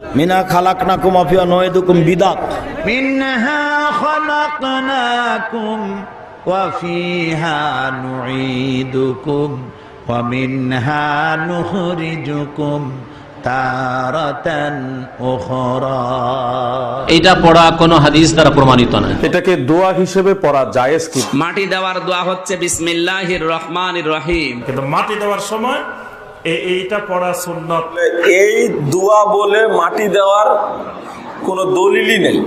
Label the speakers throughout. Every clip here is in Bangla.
Speaker 1: মিনা খালাক
Speaker 2: না কুম আফিয়া নয় দুকুম বিদাত মিনহা খালাকনাকুম
Speaker 3: এটা পড়া কোনো হাদিস দ্বারা প্রমাণিত না।
Speaker 4: এটাকে দোয়া হিসেবে পড়া জায়েজ
Speaker 5: মাটি দেওয়ার দোয়া হচ্ছে বিসমিল্লাহির রহমান রহিম।
Speaker 6: কিন্তু মাটি দেওয়ার সময় এইটা পড়া সুন্নত।
Speaker 7: এই দোয়া বলে মাটি দেওয়ার কোনো দলিলই নেই।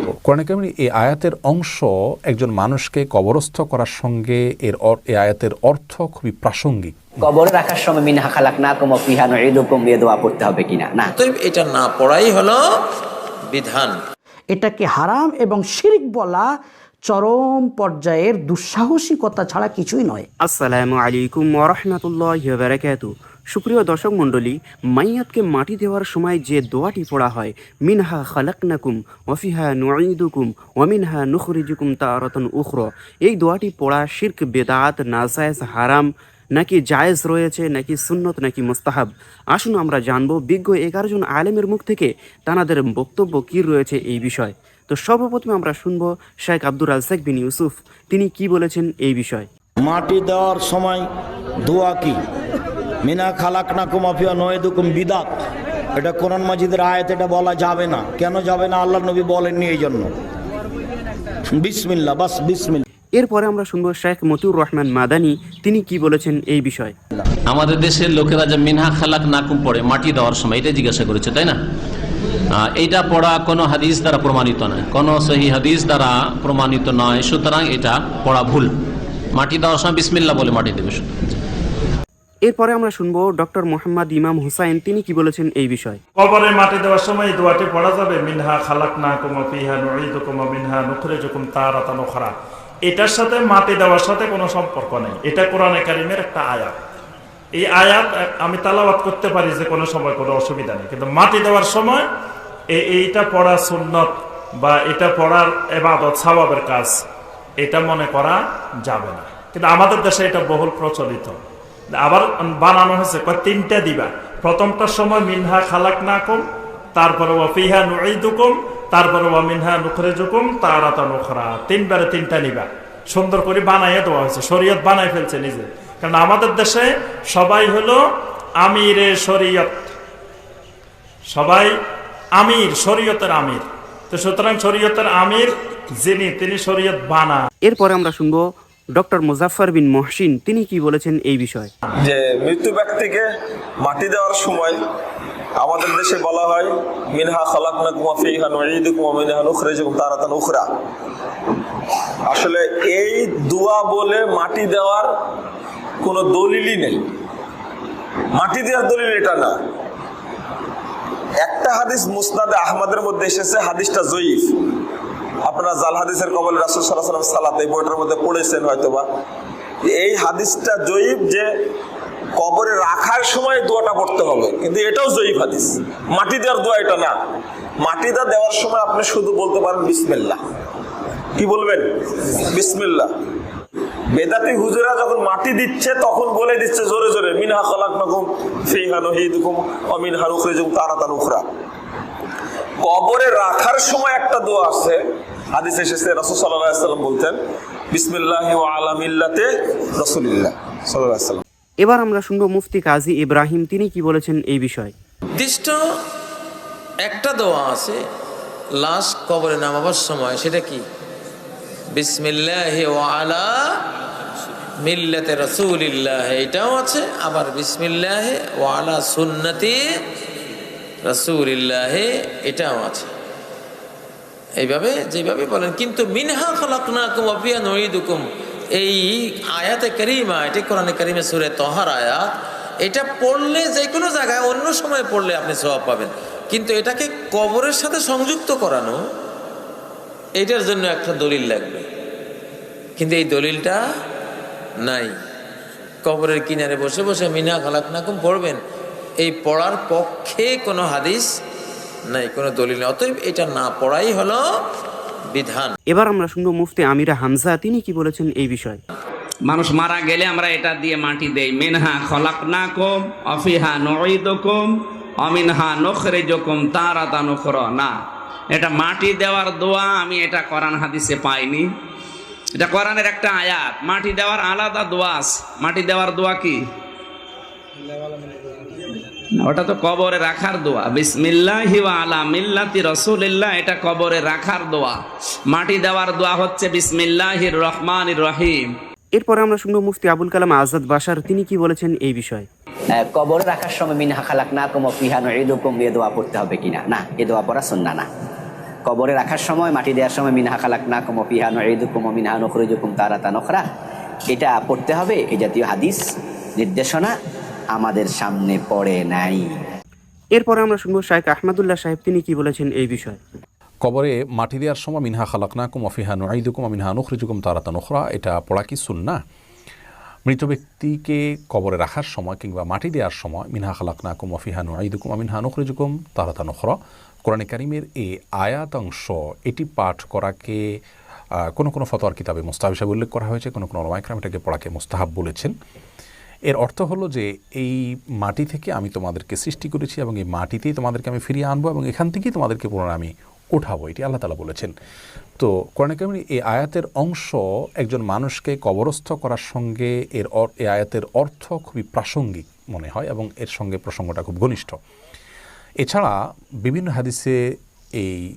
Speaker 8: এই আয়াতের অংশ একজন মানুষকে কবরস্থ করার সঙ্গে এর এই আয়াতের অর্থ খুবই প্রাসঙ্গিক।
Speaker 9: কবর রাখার সময় মিনহা খালাক না কুম ফিহা নুঈদুকুম দিয়ে দোয়া পড়তে হবে কিনা? না।
Speaker 10: অতএব এটা না পড়াই হলো বিধান।
Speaker 11: এটাকে হারাম এবং শিরিক বলা চরম পর্যায়ের দুঃসাহসিকতা ছাড়া কিছুই নয়।
Speaker 5: আসসালামু আলাইকুম ওরহমতুল্লাহ বারাকাতু সুপ্রিয় দর্শক মণ্ডলী, মাইয়াতকে মাটি দেওয়ার সময় যে দোয়াটি পড়া হয়, মিনহা খালাকনাকুম, ওয়াফিহা নুঈদুকুম ওয়ামিনহা নুখরিজুকুম তারাতান উখরা। এই দোয়াটি পড়া শিরক, বেদাত, নাজায়েজ, হারাম, নাকি জায়েজ রয়েছে, নাকি সুন্নত, নাকি মুস্তাহাব? আসুন আমরা জানব বিজ্ঞ এগারো জন আলেমের মুখ থেকে তানাদের বক্তব্য কী রয়েছে এই বিষয়। তো সর্বপ্রথমে আমরা শুনব শেখ আব্দুর রাজ্জাক বিন ইউসুফ, তিনি কি বলেছেন এই বিষয়।
Speaker 1: মাটি দেওয়ার সময় দোয়া কি? মিনা খালাকনাকুম আফিয়া নয়দুকুম বিদাত। এটা কোরআন মাজিদের আয়াত এটা বলা যাবে না। কেন যাবে না? আল্লাহ নবী বলেননি এই জন্য। বিসমিল্লা বাস বিসমিল্লা
Speaker 5: এরপরে আমরা শুনব শেখ মতিউর রহমান মাদানি তিনি কি বলেছেন এই বিষয়ে।
Speaker 3: আমাদের দেশের লোকেরা যে মিনহা খালাক নাকুম পড়ে মাটি দেওয়ার সময় এটা জিজ্ঞাসা করেছে তাই না? এইটা পড়া কোনো হাদিস দ্বারা প্রমাণিত নয়। কোনো সহি হাদিস দ্বারা প্রমাণিত নয় সুতরাং এটা পড়া ভুল। মাটি দেওয়ার সময় বিসমিল্লা বলে মাটি দেবে শুধু
Speaker 5: এরপরে আমরা শুনব ডক্টর মোহাম্মদ ইমাম হুসাইন, তিনি কি বলেছেন এই বিষয়ে।
Speaker 6: কবরে মাটি দেওয়ার সময় এই দোয়াটি পড়া যাবে, মিনহা খালাক না কুমা পিহা নুঈদুকুম মিনহা নুখরে জুকুম তারাতান উখরা। এটার সাথে মাটি দেওয়ার সাথে কোনো সম্পর্ক নেই। এটা কোরআনে কারিমের একটা আয়াত। এই আয়াত আমি তালাবাত করতে পারি যে কোনো সময় কোনো অসুবিধা নেই। কিন্তু মাটি দেওয়ার সময় এ- এইটা পড়া সুন্নত বা এটা পড়ার এবাদত স্বভাবের কাজ, এটা মনে করা যাবে না। কিন্তু আমাদের দেশে এটা বহুল প্রচলিত। আবার বানানো হয়েছে তিনটা দিবা। প্রথমটার সময় মিনহা খালাক না কম তারপরে ওয়াফিহা নুঈদুকুম, তারপরে ওয়া মিনহা নুখরিজুকুম তারাতা নুখরা তিনবারে তিনটা নিবা। সুন্দর করে বানাইয়ে দেওয়া হয়েছে, শরীয়ত বানাই ফেলছে নিজে। কারণ আমাদের দেশে সবাই হলো আমিরে শরীয়ত। সবাই আমির, শরীয়তের আমির। তো সুতরাং শরীয়তের আমির যিনি, তিনি শরীয়ত বানা
Speaker 5: এরপরে আমরা শুনব ডক্টর মুজাফফর বিন মহসিন, তিনি কি বলেছেন এই বিষয়ে?
Speaker 7: যে মৃত্যু ব্যক্তিকে মাটি দেওয়ার সময় আমাদের দেশে বলা হয়, মিনহা খালাকনাকুম ফিহা নুঈদুকুম ওয়া মিনহা নুখরিজুকুম তারাতান উখরা। আসলে এই দোয়া বলে মাটি দেওয়ার কোনো দলিলই নেই। মাটি দেওয়ার দলিল এটা না। একটা হাদিস মুসনাদে আহমদের মধ্যে এসেছে, হাদিসটা জয়ীফ। আপনারা জাল হাদিসের কবল রাসুল সাল্লাহ সালাত এই বইটার মধ্যে পড়েছেন হয়তোবা। এই হাদিসটা জয়ীফ যে কবরে রাখার সময় দোয়াটা পড়তে হবে, কিন্তু এটাও জয়ীফ হাদিস। মাটি দেওয়ার দোয়া এটা না। মাটিটা দেওয়ার সময় আপনি শুধু বলতে পারেন বিসমিল্লাহ। কি বলবেন? বিসমিল্লা বেদাতি হুজুরা যখন মাটি দিচ্ছে, তখন বলে দিচ্ছে জোরে জোরে, মিনহা কলাক খলাকনাকুম ফিহা নুহীদুকুম ওয়া মিনহা নুখরিজুকুম তারাতান উখরা। কবরে রাখার সময় একটা দোয়া আছে হাদিস এসেছে রসুল সাল্লাল্লাহু আলাইহি সাল্লাম বলতেন বিসমিল্লাহি ওয়া আলা মিল্লাতে রাসূলিল্লাহ সাল্লাল্লাহু সাল্লাম।
Speaker 5: এবার আমরা শুনব মুফতি কাজী ইব্রাহিম তিনি কি বলেছেন এই বিষয়ে।
Speaker 10: নির্দিষ্ট একটা দোয়া আছে লাশ কবরে নামাবার সময় সেটা কি? বিসমিল্লাহ আলা মিল্লাতে রসুলিল্লাহ এটাও আছে। আবার বিসমিল্লাহ ওয়ালা সুন্নতি রসুলিল্লাহ এটাও আছে। এইভাবে, যেভাবে বলেন, কিন্তু মিনহা খলাকুম অপিয়া নঈদুকুম। এই আয়াতে করিমা, এটি কোরআনে করিমে সুরে তহার আয়াত, এটা পড়লে যে কোনো জায়গায়, অন্য সময় পড়লে আপনি সবাব পাবেন। কিন্তু এটাকে কবরের সাথে সংযুক্ত করানো, এটার জন্য একটা দলিল লাগবে। কিন্তু এই দলিলটা নাই। কবরের কিনারে বসে বসে মিনা খালাকুম পড়বেন। এই পড়ার পক্ষে কোনো হাদিস নাই কোনো দলিল নেই। অতএব এটা না পড়াই হলো বিধান।
Speaker 5: এবার আমরা শুনব মুফতি আমিরা হামজা তিনি কি বলেছেন এই বিষয়ে?
Speaker 9: মানুষ মারা গেলে আমরা এটা দিয়ে মাটি দেই। মেনহা খলাক না কম অফিহা নঈদুকুম
Speaker 12: অমিনহা নখরে যকুম তারাতা নখর না এটা মাটি দেওয়ার দোয়া আমি এটা কোরআন হাদিসে পাইনি। এটা কোরআনের একটা আয়াত। মাটি দেওয়ার আলাদা দোয়া আছে। মাটি দেওয়ার দোয়া কি? ওটা তো কবরে রাখার দোয়া। বিসমিল্লাহি ওয়া আলা মিল্লাতি রাসূলিল্লাহ এটা কবরে রাখার দোয়া। মাটি দেওয়ার দোয়া হচ্ছে বিসমিল্লাহির রহমানির রহিম।
Speaker 5: এরপরে আমরা শুনব মুফতি আবুল কালাম আজাদ বাসার তিনি কি বলেছেন এই বিষয়ে?
Speaker 9: কবরে রাখার সময় মিনহা খালাক না কুম ফিহা নুঈদুকুম এ দোয়া পড়তে হবে কিনা? না এ দোয়া পড়া সুন্না না। কবরে রাখার সময় মাটি দেওয়ার সময় মিনহা খালাক না কুম ফিহা নুঈদুকুম ওয়া মিনহা নুখরিজুকুম তারাতা নখরা এটা পড়তে হবে এই জাতীয় হাদিস নির্দেশনা। আমাদের সামনে পড়ে নাই।
Speaker 5: এরপরে আমরা শুনব শাইখ আহমদুল্লাহ সাহেব তিনি কি বলেছেন এই বিষয়ে?
Speaker 8: কবরে মাটি দেওয়ার সময় মিনহা খালাকনাকুম অফিহা নুআইদুকুম মিনহা নুখরিজুকুম তারাতা নখরা এটা পড়া কি সুন্না মৃত ব্যক্তিকে কবরে রাখার সময় কিংবা মাটি দেওয়ার সময় মিনহা খালাকনাকুম অফিহা নুআইদুকুম মিনহা নুখরিজুকুম তারাতা নখরা কোরআনে কারিমের এই আয়াত অংশ এটি পাঠ করাকে কোনো কোনো ফতোয়ার কিতাবে মোস্তাহাব হিসাবে উল্লেখ করা হয়েছে কোনো কোনো রমাইকরাম এটাকে পড়াকে মোস্তাহাব বলেছেন। এর অর্থ হলো যে এই মাটি থেকে আমি তোমাদেরকে সৃষ্টি করেছি এবং এই মাটিতেই তোমাদেরকে আমি ফিরিয়ে আনব এবং এখান থেকেই তোমাদেরকে পুনরায় আমি উঠাবো। এটি আল্লাহ তালা বলেছেন। তো কোরআন কারিমের এই আয়াতের অংশ একজন মানুষকে কবরস্থ করার সঙ্গে এর এই আয়াতের অর্থ খুবই প্রাসঙ্গিক মনে হয় এবং এর সঙ্গে প্রসঙ্গটা খুব ঘনিষ্ঠ। এছাড়া বিভিন্ন হাদিসে এই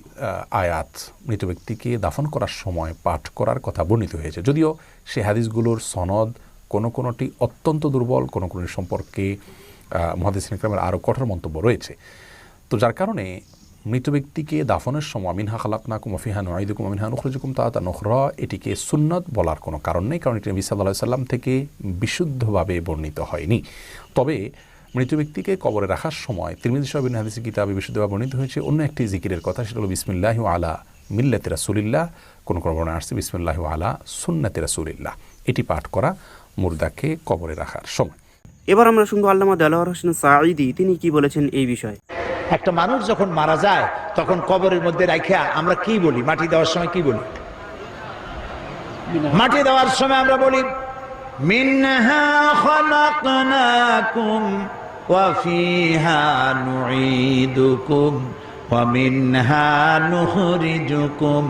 Speaker 8: আয়াত মৃত ব্যক্তিকে দাফন করার সময় পাঠ করার কথা বর্ণিত হয়েছে। যদিও সে হাদিসগুলোর সনদ কোনো কোনোটি অত্যন্ত দুর্বল, কোনো কোনোটি সম্পর্কে মহাদিস ইকরামের আরও কঠোর মন্তব্য রয়েছে। তো যার কারণে মৃত ব্যক্তিকে দাফনের সময় মিনহা খালাকনা কুমফিহা নয়দুকুম মিনহা নখরুজুকুম তা তা নখরা, এটিকে সুন্নত বলার কোনো কারণ নেই, কারণ এটি নবী সাল্লাহ সাল্লাম থেকে বিশুদ্ধভাবে বর্ণিত হয়নি। তবে মৃত ব্যক্তিকে কবরে রাখার সময় তিরমিজি সাহেবিন হাদিসি কিতাবে বিশুদ্ধভাবে বর্ণিত হয়েছে অন্য একটি জিকিরের কথা, সেটা হলো বিসমিল্লাহ আলা মিল্লাতে রাসুলিল্লাহ, কোনো কোনো বর্ণনা আসছে বিসমিল্লাহ আলা সুন্নাতে রাসুলিল্লাহ। এটি পাঠ করা মুর্দাকে কবরে রাখার সময়।
Speaker 5: এবার আমরা শুনব আল্লামা দেলোয়ার হোসেন সাঈদি তিনি কি বলেছেন এই বিষয়ে?
Speaker 2: একটা মানুষ যখন মারা যায় তখন কবরের মধ্যে রাখিয়া আমরা কি বলি? মাটি দেওয়ার সময় কি বলি? মাটি দেওয়ার সময় আমরা বলি মিনহা খালাকনাকুম ওয়া ফিহা নুঈদুকুম ওয়া মিনহা নুখরিজুকুম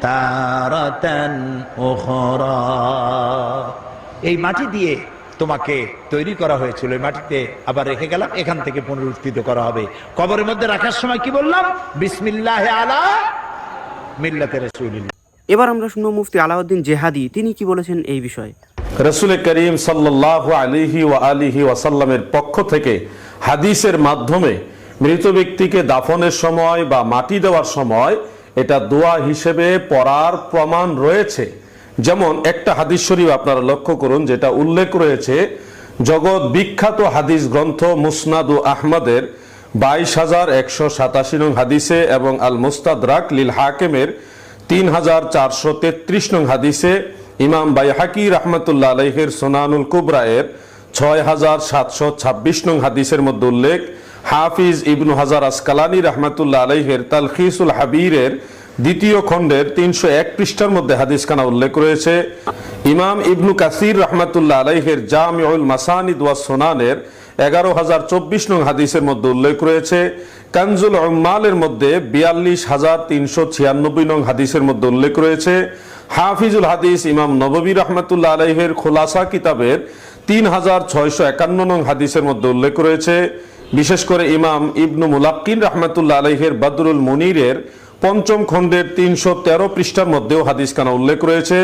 Speaker 2: তারাতান উখরা। এই মাটি দিয়ে তোমাকে তৈরি করা হয়েছিল। এই মাটিতে আবার রেখে গেলাম এখান থেকে পুনরুত্থিত করা হবে। কবরের মধ্যে রাখার সময় কি বললাম? বিসমিল্লাহ আলা মিল্লাতে রাসূলিল্লাহ।
Speaker 5: এবার আমরা শুনব মুফতি আলাউদ্দিন জেহাদি তিনি কি বলেছেন এই বিষয়ে?
Speaker 4: রসুল করিম সাল্লাহ আলিহি ও আলিহি ওয়াসাল্লামের পক্ষ থেকে হাদিসের মাধ্যমে মৃত ব্যক্তিকে দাফনের সময় বা মাটি দেওয়ার সময় এটা দোয়া হিসেবে পড়ার প্রমাণ রয়েছে। যেমন একটা হাদিস শরীফ আপনারা লক্ষ্য করুন, যেটা উল্লেখ রয়েছে, জগৎ বিখ্যাত হাদিস গ্রন্থ মুসনাদু আহমদের বাইশ হাজার একশো সাতাশি নং হাদিসে এবং আল মুস্তাদরাক লিল হাকেমের তিন হাজার চারশো তেত্রিশ নং হাদিসে ইমাম বাইহাকি রহমতুল্লাহ আলহের সোনানুল কুবরায়ের ছয় হাজার সাতশো ছাব্বিশ নং হাদিসের মধ্যে উল্লেখ, হাফিজ ইবনু হাজার আসকালানি রহমতুল্লাহ আলহের তালখিসুল হাবিরের দ্বিতীয় খণ্ডের তিনশো এক পৃষ্ঠার মধ্যে হাদিসখানা উল্লেখ রয়েছে। ইমাম ইবনু কাসির রহমতুল্লাহ আলহের জামিউল মাসানিদ ওয়া সোনানের এগারো হাজার চব্বিশ নং হাদিসের মধ্যে উল্লেখ রয়েছে। কানজুল উম্মালের মধ্যে বিয়াল্লিশ হাজার তিনশো ছিয়ানব্বই নং হাদিসের মধ্যে উল্লেখ রয়েছে। হাফিজুল হাদিস ইমাম নববী রহমতুল্লাহ আলহের খোলাসা কিতাবের তিন হাজার ছয়শো একান্ন নং হাদিসের মধ্যে উল্লেখ রয়েছে। বিশেষ করে ইমাম ইবনু মুলাক্কিন রহমতুল্লাহ আলহের বদরুল মুনিরের পঞ্চম খণ্ডের তিনশো তেরো পৃষ্ঠার মধ্যেও হাদিস কানা উল্লেখ রয়েছে।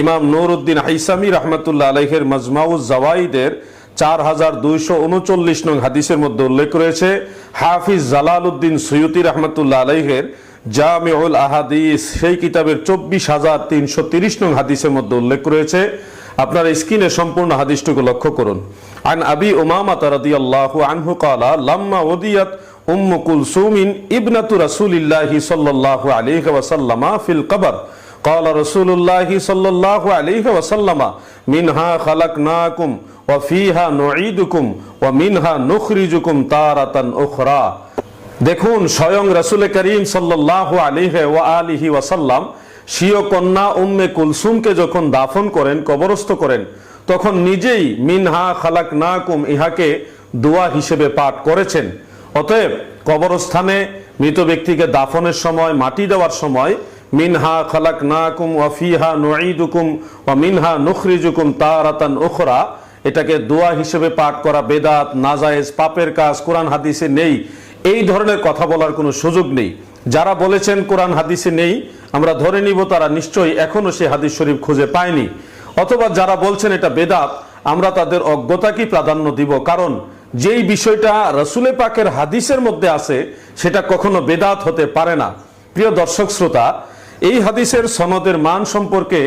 Speaker 4: ইমাম নুরউদ্দিন হাইসামি রহমতুল্লাহ আলহের মজমাউজ জাওয়াইদের চার হাজার দুইশো উনচল্লিশ নং হাদিসের মধ্যে উল্লেখ রয়েছে। হাফিজ জালাল উদ্দিন সৈয়দি রহমতুল্লাহ আলহের জামিউল আহাদিস, সেই কিতাবের চব্বিশ হাজার তিনশো তিরিশ নং হাদিসের মধ্যে উল্লেখ রয়েছে। আপনার স্ক্রিনে সম্পূর্ণ হাদিসটুকু লক্ষ্য করুন। আন আবি উমামা রাদিয়াল্লাহু আনহু ক্বালা লাম্মা ওদিয়াত উম্ম কুলসুমিন ইবনাতু রাসূলিল্লাহি সাল্লাল্লাহু আলাইহি ওয়াসাল্লামা ফিল কবর قال رسول الله صلى الله عليه وسلم منها خلقناكم وفيها نعيدكم ومنها نخرجكم تارة أخرى দেখুন স্বয়ং রসুল করিম সাল্লাহ আলিহে ওয়া আলিহি ওয়াসাল্লাম স্বীয় কন্যা উম্মে কুলসুমকে যখন দাফন করেন কবরস্থ করেন তখন নিজেই মিনহা খালাক না কুম ইহাকে দোয়া হিসেবে পাঠ করেছেন অতএব কবরস্থানে মৃত ব্যক্তিকে দাফনের সময়, মাটি দেওয়ার সময়, মিনহা খালাক নাকুম ওয়াফিহা নুঈদুকুম ওয়া মিনহা নুখরিজুকুম তারাতান উখরা। এটাকে দোয়া হিসেবে পাঠ করা বেদাত, নাজায়েজ, পাপের কাজ, কোরআন হাদিসে নেই। এই ধরনের কথা বলার কোনো সুযোগ নেই। যারা বলেছেন কোরআন হাদিসে নেই, আমরা ধরে নিব তারা নিশ্চয়ই এখনও সে হাদিস শরীফ খুঁজে পায়নি। অথবা যারা বলছেন এটা বেদাত, আমরা তাদের অজ্ঞতাকেই প্রাধান্য দিব? কারণ যেই বিষয়টা রসুলে পাকের হাদিসের মধ্যে আছে, সেটা কখনো বেদাত হতে পারে না। প্রিয় দর্শক শ্রোতা, এই হাদিসের সনদের মান সম্পর্কে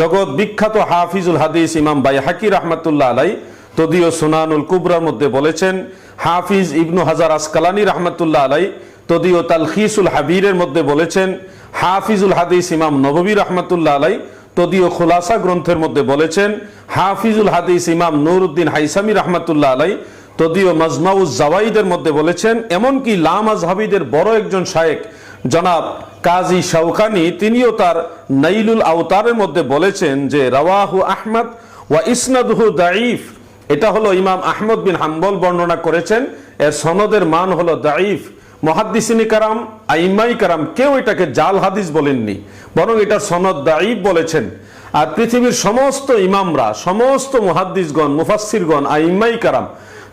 Speaker 4: জগৎ বিখ্যাত হাফিজুল হাদিস ইমাম বাই হাকি রহমতুল্লাহ আলাই তদীয় সুনানুল কুবরার মধ্যে বলেছেন, হাফিজ ইবনু হাজার আসকালানি রহমতুল্লাহ আলাই তদীয় তালখিসুল হাবিরের মধ্যে বলেছেন, হাফিজুল হাদিস ইমাম নববী রহমতুল্লাহ আলাই তদীয় খোলাসা গ্রন্থের মধ্যে বলেছেন, হাফিজুল হাদিস ইমাম নুরুদ্দিন হাইসামি রহমতুল্লাহ আলাই তদীয় মজমাউজ জাওয়াইদের মধ্যে বলেছেন, এমনকি লাম আজহাবিদের বড় একজন শায়েক, জনাব কাজী শাউকানি তিনিও তার নাইলুল আওতারের মধ্যে বলেছেন যে, রাওয়াহু আহমদ ওয়া ইসনাদহু দাইফ এটা হলো ইমাম আহমদ বিন হাম্বল বর্ণনা করেছেন, এর সনদের মান হলো দাইফ মহাদ্দিসিনী কারাম, আইমাই কারাম কেউ এটাকে জাল হাদিস বলেননি, বরং এটা সনদ দাইফ বলেছেন। আর পৃথিবীর সমস্ত ইমামরা, সমস্ত মুহাদ্দিসগণ, মুফাসসিরগণ, আইমাই কারাম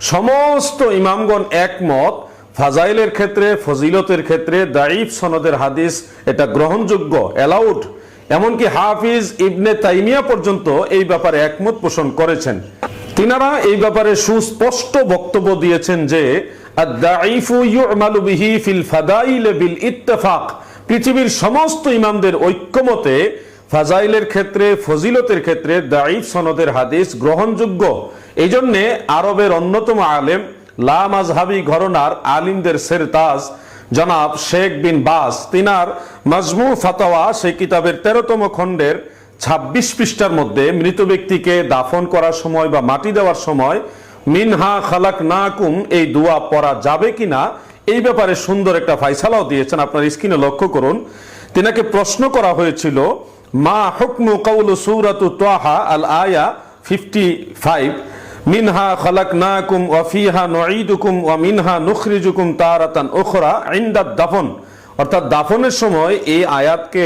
Speaker 4: সমস্ত ইমামগণ একমত। ফাজাইলের ক্ষেত্রে, ফজিলতের ক্ষেত্রে দাইফ সনদের হাদিস এটা গ্রহণযোগ্য অ্যালাউড এমনকি হাফিজ ইবনে তাইমিয়া পর্যন্ত এই ব্যাপারে একমত পোষণ করেছেন। তিনারা এই ব্যাপারে সুস্পষ্ট বক্তব্য দিয়েছেন যে পৃথিবীর সমস্ত ইমামদের ঐক্যমতে ফাজাইলের ক্ষেত্রে, ফজিলতের ক্ষেত্রে দাইফ সনদের হাদিস গ্রহণযোগ্য। এই জন্যে আরবের অন্যতম আলেম, লা মাজহাবি ঘরনার আলিমদের সেরতাজ, জনাব শেখ বিন বাস, তিনার মাজমু ফাতাওয়া সেই কিতাবের তেরোতম খণ্ডের ছাব্বিশ পৃষ্ঠার মধ্যে মৃত ব্যক্তিকে দাফন করার সময় বা মাটি দেওয়ার সময়, মিনহা খালাক নাকুম এই দোয়া পড়া যাবে কিনা, এই ব্যাপারে সুন্দর একটা ফাইসালাও দিয়েছেন। আপনার স্ক্রিনে লক্ষ্য করুন, তিনাকে প্রশ্ন করা হয়েছিল মা হুকমু কাউলু সূরাতু তাহা, আল আয়া ফিফটি ফাইভ মিনহা খালাকনাকুম ওয়া ফিহা নুঈদুকুম ওয়া মিনহা নুখরিজুকুম তারাতান উখরা ইনদা দাফন। অর্থাৎ দাফনের সময় এই আয়াতকে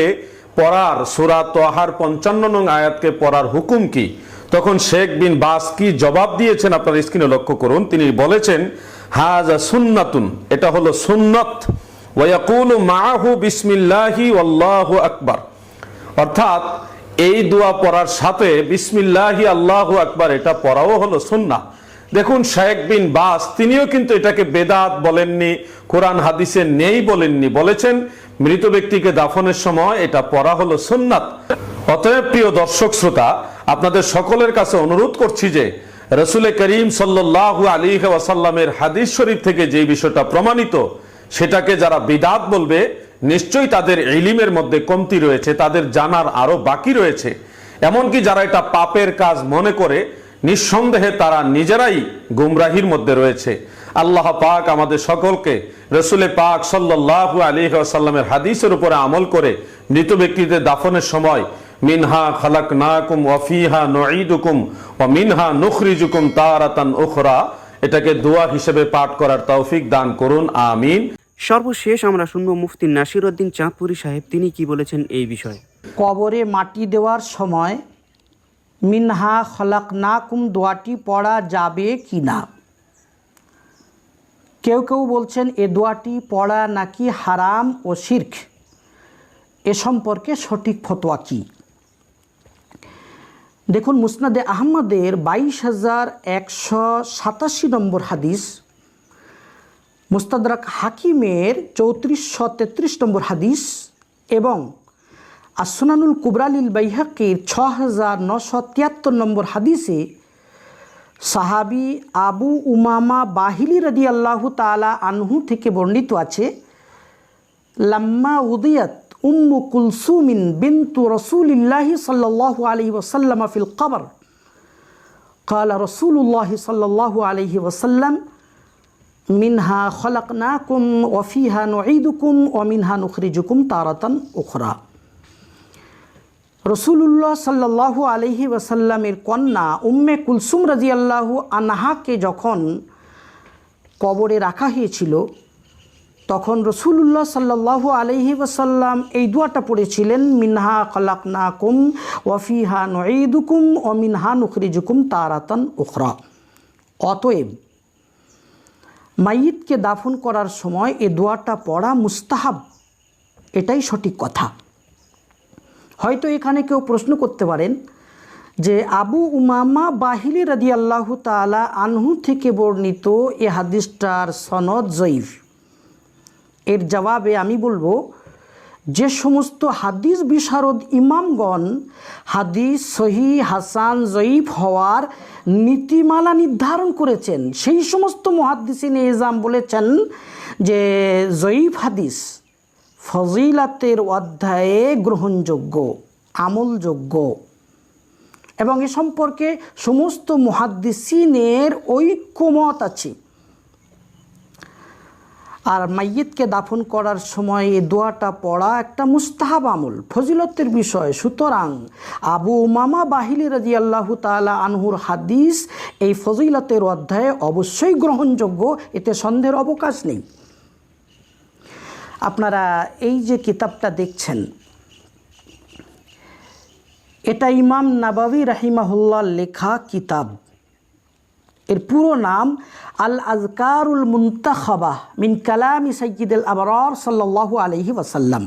Speaker 4: পড়ার, সুরা তোহার পঞ্চান্ন নং আয়াতকে পড়ার হুকুম কি? তখন শেখ বিন বাস কি জবাব দিয়েছেন? আপনার স্ক্রিনে লক্ষ্য করুন। তিনি বলেছেন হাজা সুন্নাতুন এটা হলো সুন্নত। ওয়া ইয়াকুলু মাআহু বিসমিল্লাহি, ওয়াল্লাহু আকবার। অর্থাৎ এই দোয়া পড়ার সাথে বিসমিল্লাহি আল্লাহ আকবার এটা পড়াও হলো সুন্না দেখুন শেখ বিন বাস, তিনিও কিন্তু এটাকে বেদাত বলেননি, কোরআন হাদিসে নেই বলেননি, বলেছেন মৃত ব্যক্তিকে দাফনের সময় এটা পড়া হলো সুন্নাত। অতএব প্রিয় দর্শক শ্রোতা, আপনাদের সকলের কাছে অনুরোধ করছি যে রসুল করিম সাল্লাহ আলী ওয়াসাল্লামের হাদিস শরীফ থেকে যে বিষয়টা প্রমাণিত, সেটাকে যারা বিদাত বলবে নিশ্চয়ই তাদের ইলিমের মধ্যে কমতি রয়েছে, তাদের জানার আরও বাকি রয়েছে। এমনকি যারা এটা পাপের কাজ মনে করে, নিঃসন্দেহে তারা নিজেরাই গুমরাহির মধ্যে রয়েছে। আল্লাহ পাক আমাদের সকলকে, রসুলে পাক সাল্লাহ আলী আসাল্লামের হাদিসের উপরে আমল করে মৃত ব্যক্তিদের দাফনের সময়, মিনহা খালাক নাকুম ওয়াফিহা নঈদুকুম ও মিনহা নুখরিজুকুম তারাতান উখরা, এটাকে দোয়া হিসেবে পাঠ করার তৌফিক দান করুন, আমিন।
Speaker 5: সর্বশেষ আমরা শুনব মুফতি নাসির উদ্দিন চাঁদপুরি সাহেব, তিনি কি বলেছেন এই বিষয়ে?
Speaker 11: কবরে মাটি দেওয়ার সময়, মিনহা খলাক না কুম দোয়াটি পড়া যাবে কি না কেউ কেউ বলছেন, এ দোয়াটি পড়া নাকি হারাম ও শির্ক? এ সম্পর্কে সঠিক ফতোয়া কি? দেখুন, মুসনাদে আহমদের বাইশ হাজার একশো সাতাশি নম্বর হাদিস মুস্তাদরাক হাকিমের চৌত্রিশশো তেত্রিশ নম্বর হাদিস এবং আসনানুল কুবরালিল বৈহাকির ছ হাজার নশো তিয়াত্তর নম্বর হাদিসে সাহাবি আবু উমামা বাহিলি রদি আল্লাহ তালা আনহু থেকে বর্ণিত আছে, লাম্মা উদিয়ত উম্মু কুলসুমিন বিন্তু রসুলিল্লাহি সাল্লাহ আলহি ওসাল্লাম ফিল কবর। কালা রসুল্লাহি সাল্লাহ আলহি ওসাল্লাম মিনহা খলাকনা কুম ওফিহা নঈদুকুম ও মিনহা নুখরিজুকুম তারাতন উখরা। রসুলুল্লাহ সাল্লাহ আলহি ওয়াসাল্লামের কন্যা উম্মে কুলসুম রাজিয়াল্লাহু আনহাকে যখন কবরে রাখা হয়েছিল, তখন রসুলুল্লাহ সাল্লাহ আলহি ওয়াসাল্লাম এই দুয়াটা পড়েছিলেন, মিনহা খলাক না কুম ওয়ফিহা নঈদুকুম ও মিনহা নুখরিজুকুম তারাতন উখরা। অতএব মাইয়িতকে দাফন করার সময় এ দোয়াটা পড়া মুস্তাহাব। এটাই সঠিক কথা। হয়তো এখানে কেউ প্রশ্ন করতে পারেন যে, আবু উমামা বাহিলি রাদি আল্লাহ তালা আনহু থেকে বর্ণিত এ হাদিসটার সনদ জয়ীফ। এর জবাবে আমি বলব যে সমস্ত হাদিস বিশারদ ইমামগণ, হাদিস সহি, হাসান, জয়ীফ হওয়ার নীতিমালা নির্ধারণ করেছেন, সেই সমস্ত মহাদ্দিসিন এজাম বলেছেন যে জয়ীফ হাদিস ফজিলাতের অধ্যায়ে গ্রহণযোগ্য, আমলযোগ্য। এবং এ সম্পর্কে সমস্ত মহাদ্দিসিনের ঐক্যমত আছে। আর মাইয়িতকে দাফন করার সময় এই দোয়াটা পড়া একটা মুস্তাহাব আমল, ফজিলতের বিষয়। সুতরাং আবু মামা বাহিলি রাজি আল্লাহ তালা আনহুর হাদিস এই ফজিলতের অধ্যায়ে অবশ্যই গ্রহণযোগ্য, এতে সন্দেহের অবকাশ নেই। আপনারা এই যে কিতাবটা দেখছেন, এটা ইমাম নাবাবি রাহিমাহুল্লার লেখা কিতাব। এর পুরো নাম আল আজকারুল মুন্তাখাবা মিন কালামি সৈয়দুল আবরার সাল্লাহ আলহি ওয়াসাল্লাম।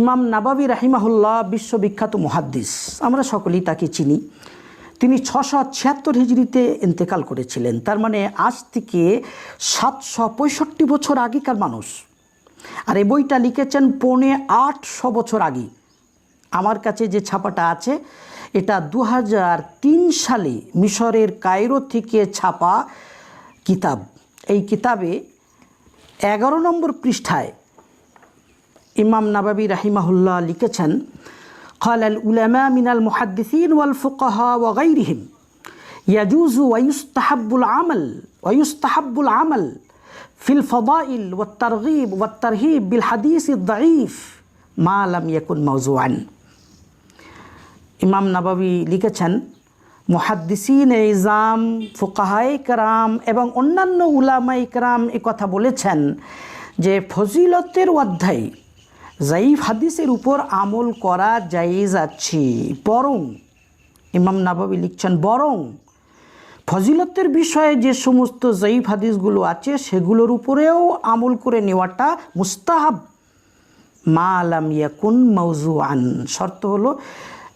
Speaker 11: ইমাম নাবাবি রাহিমাহুল্লাহ বিশ্ববিখ্যাত মুহাদ্দিস, আমরা সকলেই তাকে চিনি। তিনি ছশো ছিয়াত্তর হিজড়িতে ইন্তেকাল করেছিলেন। তার মানে আজ থেকে সাতশো পঁয়ষট্টি বছর আগেকার মানুষ। আর এই বইটা লিখেছেন পৌনে আটশো বছর আগে। আমার কাছে যে ছাপাটা আছে এটা দু সালে মিশরের কায়রো থেকে ছাপা কিতাব এই কিতাবে এগারো নম্বর পৃষ্ঠায় ইমাম নাবাবি রাহিমাহুল্লাহ লিখেছেন قال العلماء من المحدثين والفقهاء وغيرهم يجوز ويستحب العمل ويستحب العمل في الفضائل والترغيب والترهيب بالحديث الضعيف ما لم يكن موضوعا ইমাম নবাবী লিখেছেন, মুহাদ্দিসিন ইজাম ফুকাহাই কারাম এবং অন্যান্য উলামাই কারাম এ কথা বলেছেন যে ফজিলতের অধ্যায় জাইফ হাদিসের উপর আমল করা জায়েজ আছে। বরং, ইমাম নাবাবী লিখছেন, বরং ফজিলতের বিষয়ে যে সমস্ত জয়ীফ হাদিসগুলো আছে, সেগুলোর উপরেও আমল করে নেওয়াটা মুস্তাহাব। মা আলাম ইয়াকুন মৌজু আন শর্ত হলো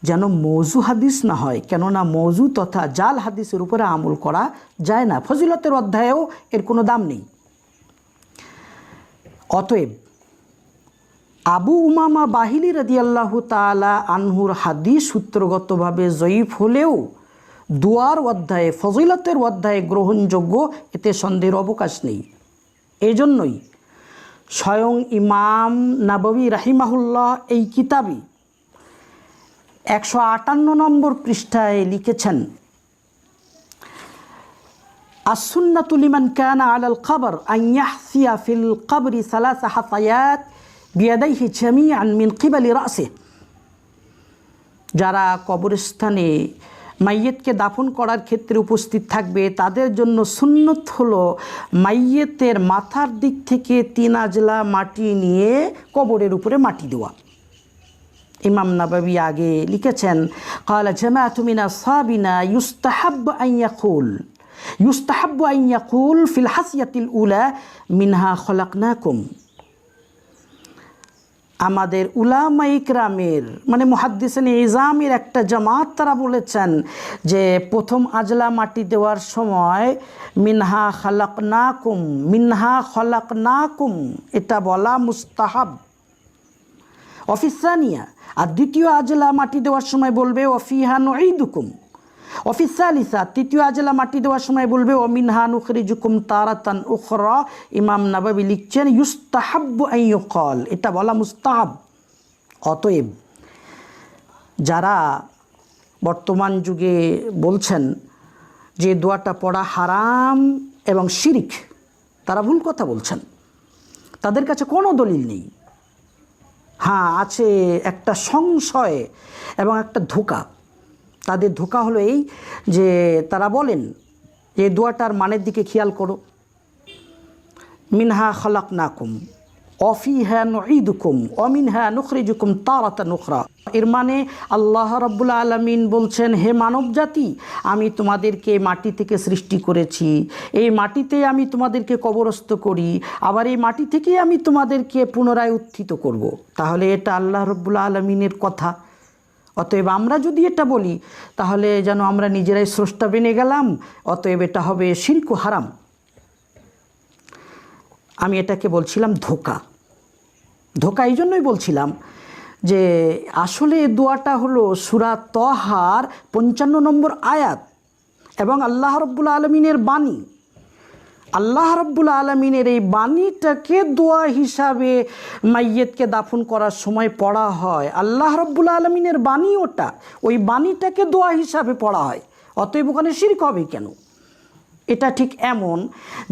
Speaker 11: যেন মৌজু হাদিস না হয়, কেননা মৌজু তথা জাল হাদিসের উপরে আমল করা যায় না। ফজিলতের অধ্যায়েও এর কোনো দাম নেই। অতএব, আবু উমামা বাহিলি রাদিয়াল্লাহু তালা আনহুর হাদিস সূত্রগতভাবে জয়ীফ হলেও দুয়ার অধ্যায়ে, ফজিলতের অধ্যায়ে গ্রহণযোগ্য এতে সন্দেহের অবকাশ নেই। এই জন্যই স্বয়ং ইমাম নাববী রাহিমাহুল্লাহ এই কিতাবই একশো আটান্ন নম্বর পৃষ্ঠায় লিখেছেন আসুন্নাতুলিমান কানা আলাল খবর আইয়াহসিয়া ফিল কবরি সালাসা হাতায়াত বিয়াদাইহি জামিআন মিন কিবালি রাসে যারা কবরস্থানে মাইয়েতকে দাফন করার ক্ষেত্রে উপস্থিত থাকবে, তাদের জন্য সুন্নত হলো মাইয়েতের মাথার দিক থেকে তিন আজলা মাটি নিয়ে কবরের উপরে মাটি দেওয়া। ইমাম নবাবি আগে লিখেছেন, কালা জামা তুমিনা সাবিনা ইউস্তাহাব আইয়াকুল ইউস্তাহাব আইয়াকুল ফিল হাসিয়াতিল উলা মিনহা খলাকনাকুম। আমাদের উলামা ইকরামের মানে মহাদ্দিসেন ইজামের একটা জামাত তারা বলেছেন যে, প্রথম আজলা মাটি দেওয়ার সময় মিনহা খালাক নাকুম মিনহা খলাক না কুম এটা বলা মুস্তাহাব। অফিসানিয়া আর দ্বিতীয় আজলা মাটি দেওয়ার সময় বলবে, অফিহা নঈদুকুম। অফিস সালিসা তৃতীয় আজলা মাটি দেওয়ার সময় বলবে, অমিনহা নুখরিজুকুম তারাতান উখরা। ইমাম নাবাবি লিখছেন, ইউস্তাহাব্বু আইয়ুকল এটা বলা মুস্তাহাব। অতএব যারা বর্তমান যুগে বলছেন যে দোয়াটা পড়া হারাম এবং শিরিক, তারা ভুল কথা বলছেন। তাদের কাছে কোনো দলিল নেই। হ্যাঁ আছে একটা সংশয় এবং একটা ধোকা। তাদের ধোকা হলো এই যে তারা বলেন যে দোয়াটার মানের দিকে খেয়াল করো। মিনহা খলাক নাকুম অফিহা নুঈদুকুম অমিনহা নুখরিজুকুম তারাতা নুখরা এর মানে আল্লাহ রাব্বুল আলামিন বলছেন, হে মানব জাতি আমি তোমাদেরকে মাটি থেকে সৃষ্টি করেছি। এই মাটিতে আমি তোমাদেরকে কবরস্থ করি, আবার এই মাটি থেকেই আমি তোমাদেরকে পুনরায় উত্থিত করব। তাহলে এটা আল্লাহ রব্বুল আলমিনের কথা। অতএব আমরা যদি এটা বলি, তাহলে যেন আমরা নিজেরাই স্রষ্টা বেনে গেলাম, অতএব এটা হবে শিল্ক হারাম। আমি এটাকে বলছিলাম ধোকা। ধোকা এই জন্যই বলছিলাম যে আসলে দোয়াটা হলো সুরা তহার পঞ্চান্ন নম্বর আয়াত এবং আল্লাহ রব্বুল আলমিনের বাণী। আল্লাহ রব্বুল আলমিনের এই বাণীটাকে দোয়া হিসাবে মাইয়েতকে দাফন করার সময় পড়া হয়। আল্লাহ রব্বুল আলমিনের বাণী ওটা। ওই বাণীটাকে দোয়া হিসাবে পড়া হয়। অতএব ওখানে শিরক হবে কেন? এটা ঠিক এমন,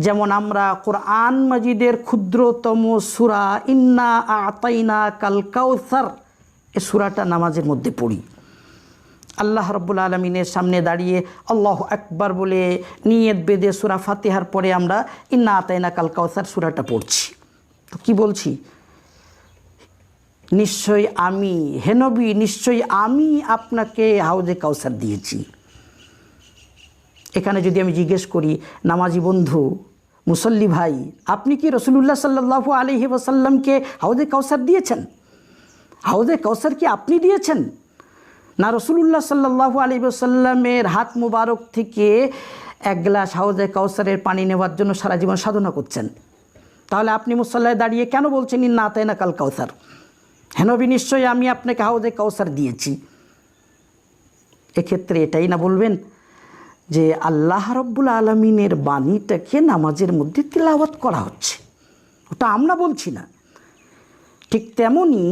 Speaker 11: যেমন আমরা কোরআন মাজিদের ক্ষুদ্রতম সুরা ইন্না আতাইনা কাল কাউসার, এ সুরাটা নামাজের মধ্যে পড়ি। আল্লাহ রব্বুল আলমিনের সামনে দাঁড়িয়ে আল্লাহ একবার বলে নিয়ত বেদে সুরা ফাতেহার পরে আমরা ইন্না আতাইনা কাল কাউসার সুরাটা পড়ছি। তো কী বলছি? নিশ্চয় আমি হেনবি নিশ্চয়ই আমি আপনাকে হাউজে কাউসার দিয়েছি। এখানে যদি আমি জিজ্ঞেস করি, নামাজি বন্ধু, মুসল্লি ভাই, আপনি কি রসুলুল্লাহ সাল্লাহু আলহি ওসাল্লামকে হাউদে কাউসার দিয়েছেন? হাউদে কাউসার কি আপনি দিয়েছেন? না রসুলুল্লাহ সাল্লাহু আলী ওসাল্লামের হাত মুবারক থেকে এক গ্লাস হাউদে কাউসারের পানি নেওয়ার জন্য সারা জীবন সাধনা করছেন। তাহলে আপনি মুসল্লায় দাঁড়িয়ে কেন বলছেন না তাই না কাল কাউসার হেনবি নিশ্চয়ই আমি আপনাকে হাউদে কাউসার দিয়েছি। এক্ষেত্রে এটাই না বলবেন? যে আল্লাহ রব্বুল আলমিনের বাণীটাকে নামাজের মধ্যে তিলাওয়াত করা হচ্ছে। ওটা আমরা বলছি না। ঠিক তেমনি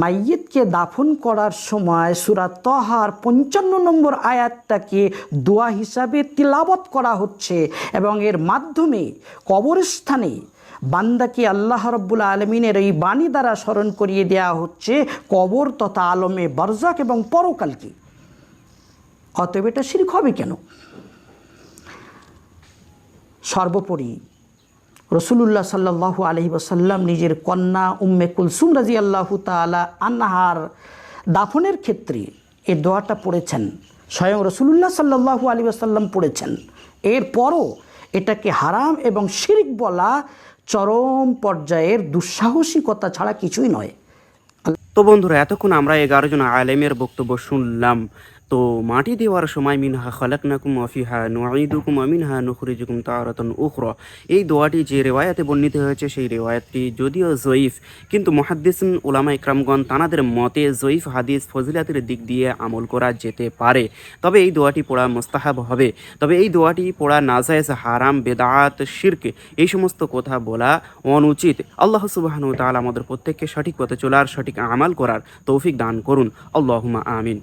Speaker 11: মাইয়েতকে দাফন করার সময় সুরা তহার পঞ্চান্ন নম্বর আয়াতটাকে দোয়া হিসাবে তিলাবত করা হচ্ছে এবং এর মাধ্যমে কবরস্থানে বান্দাকে আল্লাহ রব্বুল আলমিনের এই বাণী দ্বারা স্মরণ করিয়ে দেওয়া হচ্ছে কবর তথা আলমে বরজাক এবং পরকালকে। অতএব এটা শিরক হবে কেন? সর্বোপরি রসুলুল্লাহ সাল্লাহু আলহি ওসাল্লাম নিজের কন্যা উম্মে কুলসুম রাজি আল্লাহ তালা আন্নাহার দাফনের ক্ষেত্রে এ দোয়াটা পড়েছেন। স্বয়ং রসুলুল্লাহ সাল্লাহু আলী আসাল্লাম পড়েছেন। এরপরও এটাকে হারাম এবং শিরিক বলা চরম পর্যায়ের দুঃসাহসিকতা ছাড়া কিছুই নয়।
Speaker 5: তো বন্ধুরা, এতক্ষণ আমরা এগারো জন আলেমের বক্তব্য শুনলাম। তো মাটি দেওয়ার সময় মিনহা খালাকনাকুম অফিহা নুঈদুকুম আমিনহা নুখরিজুকুম তারাতন উখরা। এই দোয়াটি যে রেওয়ায়াতে বর্ণিত হয়েছে, সেই রেওয়ায়াতটি যদিও জয়ীফ, কিন্তু মহাদ্দিসিন উলামা ইকরামগণ তানাদের মতে জয়ীফ হাদিস ফজিলাতের দিক দিয়ে আমল করা যেতে পারে। তবে এই দোয়াটি পড়া মোস্তাহাব হবে। তবে এই দোয়াটি পড়া নাজায়েজ, হারাম বেদাত শিরক, এই সমস্ত কথা বলা অনুচিত। আল্লাহ সুবাহনু তাআলা আমাদের প্রত্যেককে সঠিক পথে চলার, সঠিক আমাল করার তৌফিক দান করুন। আল্লাহুমা আমিন।